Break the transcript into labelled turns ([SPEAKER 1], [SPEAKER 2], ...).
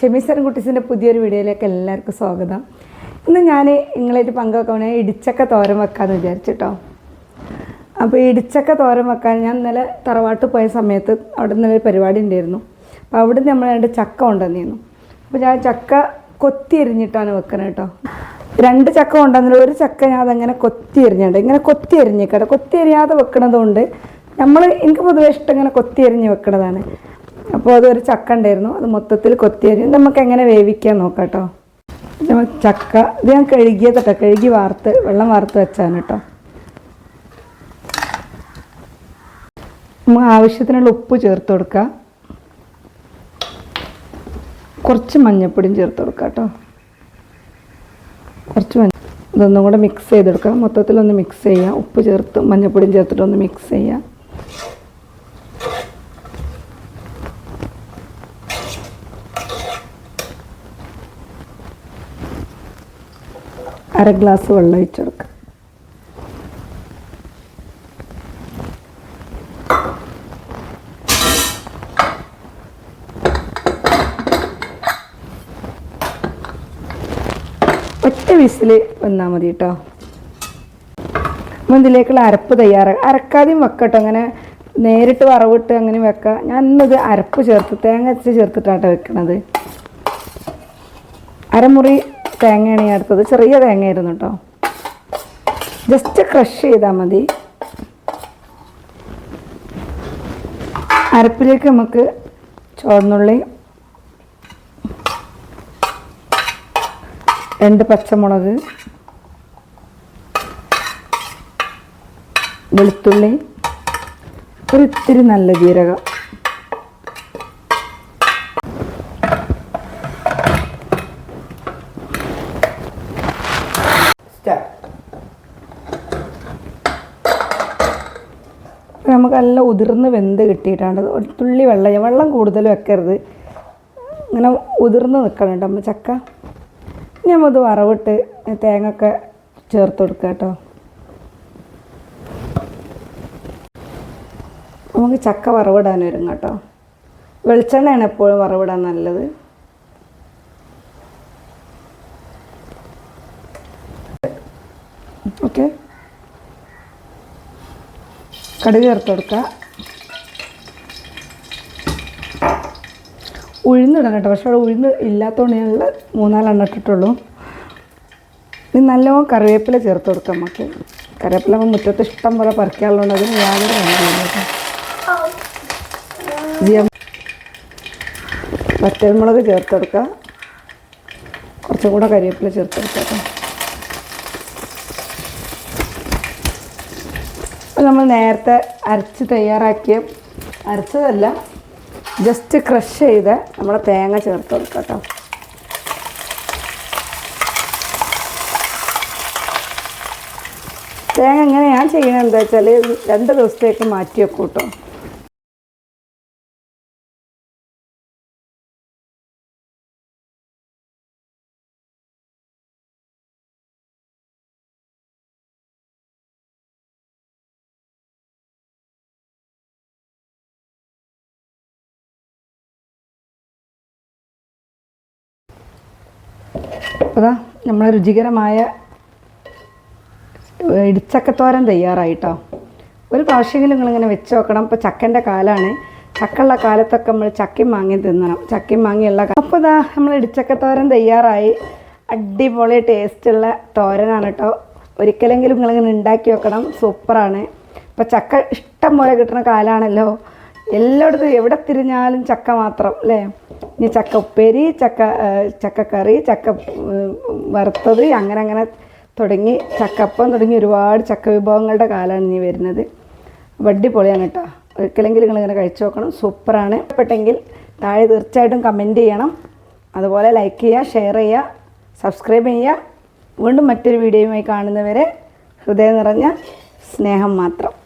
[SPEAKER 1] ഷെമിസർ കുട്ടീസിൻ്റെ പുതിയൊരു വീഡിയോയിലേക്ക് എല്ലാവർക്കും സ്വാഗതം ഇന്ന് ഞാൻ നിങ്ങളായിട്ട് പങ്കുവെക്കാൻ ഇടിച്ചക്ക തോരം വെക്കാമെന്ന് വിചാരിച്ചിട്ടോ അപ്പോൾ ഇടിച്ചക്ക തോരം വെക്കാൻ ഞാൻ ഇന്നലെ തറവാട്ട് പോയ സമയത്ത് അവിടെ നിന്നൊരു പരിപാടി ഉണ്ടായിരുന്നു അപ്പോൾ അവിടെ നമ്മൾ രണ്ട് ചക്ക കൊണ്ടുവന്നിരുന്നു അപ്പോൾ ഞാൻ ചക്ക കൊത്തി എരിഞ്ഞിട്ടാണ് വെക്കണത് കേട്ടോ രണ്ട് ചക്ക കൊണ്ടുവന്നില്ല ഒരു ചക്ക ഞാൻ അതങ്ങനെ കൊത്തി എറിഞ്ഞിട്ട് ഇങ്ങനെ കൊത്തി എറിഞ്ഞേക്കട്ടെ കൊത്തി എറിയാതെ വെക്കണതുകൊണ്ട് നമ്മൾ എനിക്ക് പൊതുവേ ഇഷ്ടം ഇങ്ങനെ കൊത്തി എറിഞ്ഞ് വെക്കണതാണ് അപ്പോൾ അതൊരു ചക്ക ഉണ്ടായിരുന്നു അത് മൊത്തത്തിൽ കൊത്തിയരി നമുക്ക് എങ്ങനെ വേവിക്കാൻ നോക്കാം കേട്ടോ ചക്ക ഇത് ഞാൻ കേട്ടോ കഴുകി വാർത്ത് വെള്ളം വാർത്ത് വെച്ചാണ് കേട്ടോ നമുക്ക് ആവശ്യത്തിനുള്ള ഉപ്പ് ചേർത്ത് കൊടുക്കുക കുറച്ച് മഞ്ഞപ്പൊടിയും ചേർത്ത് കൊടുക്കുക കേട്ടോ കുറച്ച് മഞ്ഞ ഇതൊന്നും കൂടെ മിക്സ് ചെയ്തെടുക്കുക മൊത്തത്തിലൊന്ന് മിക്സ് ചെയ്യാം ഉപ്പ് ചേർത്ത് മഞ്ഞപ്പൊടിയും ചേർത്തിട്ടൊന്ന് മിക്സ് ചെയ്യാം അര ഗ്ലാസ് വെള്ളം ഒഴിച്ചെടുക്കുക ഒറ്റ വിസിൽ വന്നാൽ മതി കേട്ടോ മുന്തിലേക്കുള്ള അരപ്പ് തയ്യാറാക്കുക അരക്കാതെയും വെക്കട്ടോ അങ്ങനെ നേരിട്ട് വറവിട്ട് അങ്ങനെ വെക്കുക ഞാൻ ഇന്നത് അരപ്പ് ചേർത്ത് തേങ്ങ അരച്ച് ചേർത്തിട്ടാട്ടോ വെക്കണത് അരമുറി തേങ്ങയാണ് ഞാൻ എടുത്തത് ചെറിയ തേങ്ങ ആയിരുന്നു കേട്ടോ ജസ്റ്റ് ക്രഷ് ചെയ്താൽ മതി അരപ്പിലേക്ക് നമുക്ക് ചുവന്നുള്ളി രണ്ട് പച്ചമുളക് വെളുത്തുള്ളി ഒരു ഇത്തിരി നല്ല ജീരകം ഇതൊക്കെ നമുക്ക് നല്ല ഉതിർന്ന് വെന്ത് കിട്ടിയിട്ടാണ് ഒരു തുള്ളി വെള്ളം വെള്ളം കൂടുതൽ വെക്കരുത് ഇങ്ങനെ ഉതിർന്ന് നിൽക്കണുണ്ട് നമ്മൾ ചക്ക ഇനി നമ്മൾ വറവിട്ട് തേങ്ങ ഒക്കെ ചേർത്ത് കൊടുക്കുക കേട്ടോ നമുക്ക് ചക്ക വറവിടാൻ വരും കേട്ടോ വെളിച്ചെണ്ണയാണ് എപ്പോഴും വറവിടാൻ നല്ലത് ഓക്കെ കടുക് ചേർത്ത് കൊടുക്കുക ഉഴുന്നിടണം കേട്ടോ പക്ഷെ അവിടെ ഉഴുന്ന് ഇല്ലാത്തതുകൊണ്ട് ഞങ്ങൾ മൂന്നാലെണ്ണം ഇട്ടിട്ടുള്ളൂ ഇനി നല്ലോണം കറിവേപ്പില ചേർത്ത് കൊടുക്കാം നമുക്ക് കറിവേപ്പില മുറ്റത്ത് ഇഷ്ടം പോലെ പറിക്കാനുള്ളതുകൊണ്ട് അതിന് യാതൊരു വേണ്ടിയില്ല പച്ചമുളക് ചേർത്ത് കൊടുക്കുക കുറച്ചും കൂടെ കറിവേപ്പില ചേർത്ത് കൊടുക്കാം ഇപ്പം നമ്മൾ നേരത്തെ അരച്ച് തയ്യാറാക്കിയ അരച്ചതല്ല ജസ്റ്റ് ക്രഷ് ചെയ്ത് നമ്മൾ തേങ്ങ ചേർത്ത് കൊടുക്കാം കേട്ടോ തേങ്ങ ഇങ്ങനെ ഞാൻ ചെയ്യണത് എന്താ വെച്ചാൽ രണ്ട് ദിവസത്തേക്ക് മാറ്റി വെക്കും കേട്ടോ അതാ നമ്മൾ രുചികരമായ ഇടിച്ചക്കത്തോരൻ തയ്യാറായിട്ടോ ഒരു പ്രാവശ്യമെങ്കിലും നിങ്ങളിങ്ങനെ വെച്ച് നോക്കണം ഇപ്പോൾ ചക്കൻ്റെ കാലമാണ് ചക്കുള്ള കാലത്തൊക്കെ നമ്മൾ ചക്കയും മാങ്ങി തിന്നണം ചക്കയും മാങ്ങിയുള്ള അപ്പോൾ ഇതാ നമ്മൾ ഇടിച്ചക്കത്തോരൻ തയ്യാറായി അടിപൊളി ടേസ്റ്റുള്ള തോരനാണ് കേട്ടോ ഒരിക്കലെങ്കിലും നിങ്ങളിങ്ങനെ ഉണ്ടാക്കി വെക്കണം സൂപ്പറാണ് ഇപ്പോൾ ചക്ക ഇഷ്ടം പോലെ കിട്ടുന്ന കാലമാണല്ലോ എല്ലായിടത്തും എവിടെ തിരിഞ്ഞാലും ചക്ക മാത്രം അല്ലേ ഇനി ചക്ക ഉപ്പേരി ചക്ക ചക്കക്കറി ചക്ക വറുത്തത് അങ്ങനെ അങ്ങനെ തുടങ്ങി ചക്കപ്പം തുടങ്ങി ഒരുപാട് ചക്ക വിഭവങ്ങളുടെ കാലമാണ് ഇനി വരുന്നത് വടിപൊളിയാണ് കേട്ടോ ഒരിക്കലെങ്കിലും ഇങ്ങനെ കഴിച്ചു നോക്കണം സൂപ്പറാണ് ഇഷ്ടപ്പെട്ടെങ്കിൽ താഴെ തീർച്ചയായിട്ടും കമൻറ്റ് ചെയ്യണം അതുപോലെ ലൈക്ക് ചെയ്യുക ഷെയർ ചെയ്യുക സബ്സ്ക്രൈബ് ചെയ്യുക വീണ്ടും മറ്റൊരു വീഡിയോയുമായി കാണുന്നവരെ ഹൃദയം നിറഞ്ഞ സ്നേഹം മാത്രം